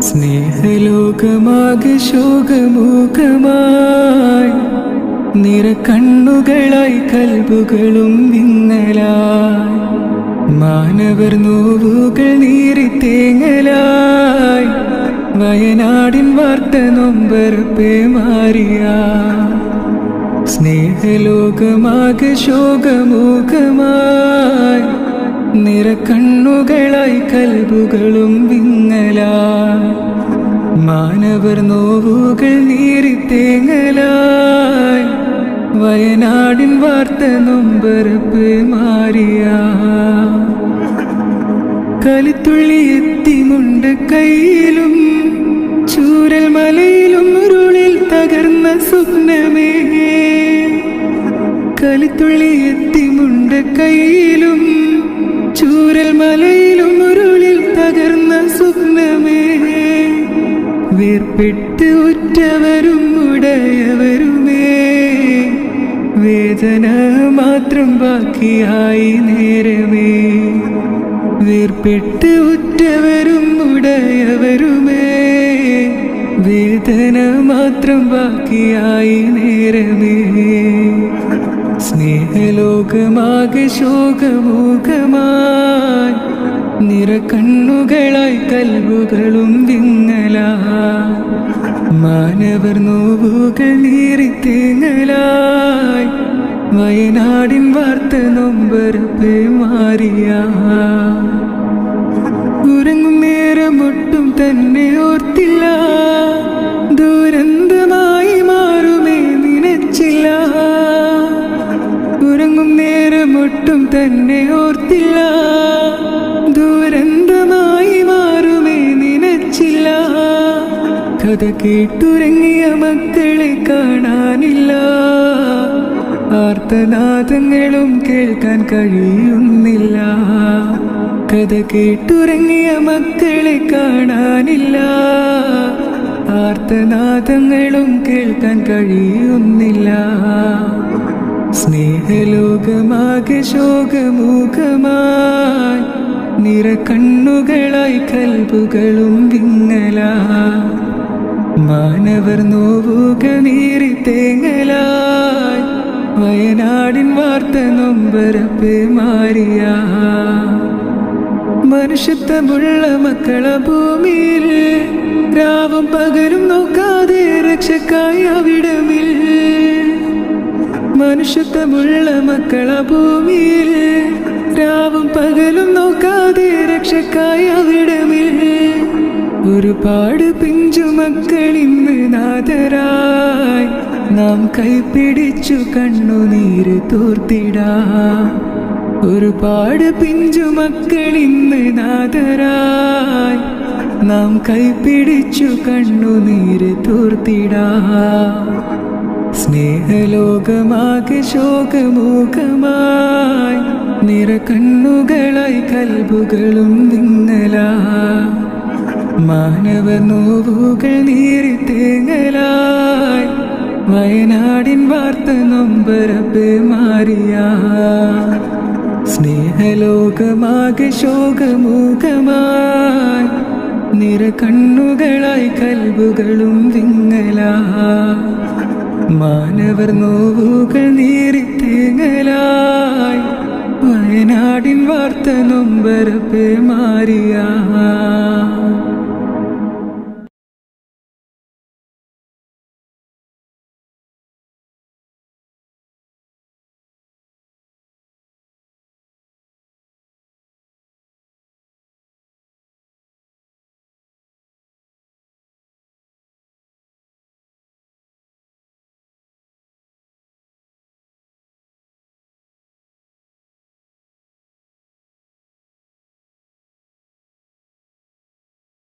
സ്നേഹലോകമാകെ ശോകമൂകമായി നിറക്കണ്ണുകളായി കൽബുകളും വിങ്ങലായി. മാനവർ നോവുകൾ നീറി തേങ്ങലായി. വയനാടിൻ വാർത്ത നൊമ്പർപ്പേ മാറിയ. സ്നേഹലോകമാകെ ശോകമൂകമായി നിറക്കണ്ണുകളായി കൽബുകളും വിങ്ങല. മാനവർ നോവുകൾ നീറി തേങ്ങലായി. വയനാടിൻ വാർത്ത നൊമ്പരപ്പ് മാറിയ. കലിത്തുള്ളി എത്തി മുണ്ട് കയ്യിലും ചൂരൽ മലയിലും ഉരുളിൽ തകർന്ന സ്വപ്നമേ. കലിത്തുള്ളി എത്തി മുണ്ട് കയ്യിലും ചൂരൽ മലയിലും ഉരുളിൽ തകർന്ന സ്വപ്നമേ. വേർപെട്ട് ഉറ്റവരും ഉടയവരുമേ. വേദന മാത്രം ബാക്കിയായി നേരമേ. വേർപെട്ട് ഉറ്റവരും ഉടയവരുമേ. വേദന മാത്രം ബാക്കിയായി നേരമേ. സ്നേഹലോകമാകെ ശോകമൂകമായി. നിറക്കണ്ണുകളായി കൽവുകളും വിങ്ങല മാനവർ നോവുകൾ നീറി തേങ്ങലായി. വയനാടിൻ വാർത്ത നൊമ്പരപ്പേ മാറിയ ഉറങ്ങും നേരമൊട്ടും തന്നെ തന്നെ ഓർത്തില്ല. ദുരന്തമായി മാറുമേ നിനച്ചില്ല. കഥ കേട്ടുറങ്ങിയ മക്കളെ കാണാനില്ല. ആർത്തനാദങ്ങളും കേൾക്കാൻ കഴിയുന്നില്ല. കഥ കേട്ടുറങ്ങിയ മക്കളെ കാണാനില്ല. ആർത്തനാദങ്ങളും കേൾക്കാൻ കഴിയുന്നില്ല. സ്നേഹലോകമാകെ ശോകമുഖമായി നിറക്കണ്ണുകളായി കൽബുകളും വിങ്ങല. മാനവർ നോവുക നീറി തേങ്ങലായി വയനാടിൻ വാർത്ത നൊമ്പരപ്പേ മാറിയ. മനുഷ്യത്വമുള്ള മക്കള ഭൂമിയിൽ രാവും പകലും നോക്കാതെ രക്ഷക്കായി അവിടമിൽ മനുഷ്യത്വമുള്ള മക്കള ഭൂമിയിൽ രാവും പകലും നോക്കാതെ രക്ഷക്കായി അവിടമിൽ. ഒരുപാട് പിഞ്ചു മക്കൾ ഇന്ന് നാഥരായി. നാം കൈപിടിച്ചു കണ്ണുനീര് തോർത്തിടാ. ഒരുപാട് പിഞ്ചു മക്കൾ ഇന്ന് നാഥരായി. നാം കൈപിടിച്ചു കണ്ണുനീര് തോർത്തിടാ. സ്നേഹലോകമാകെ ശോകമുഖമായി നിറകണ്ണുകളായി കൽബുകളും നിങ്ങള മാനവ നോവുകൾ നീറി തേങ്ങലായി. വയനാടിൻ വാർത്ത നൊമ്പരപ്പ് മാറിയ. സ്നേഹലോകമാകെ ശോകമുഖമായി നിറകണ്ണുകളായി കൽബുകളും വിങ്ങലാ മാനവർ നോവുകൾ നീറി തേങ്ങലായി. വയനാടിൻ വാർത്ത നൊമ്പരപ്പ് മാറിയ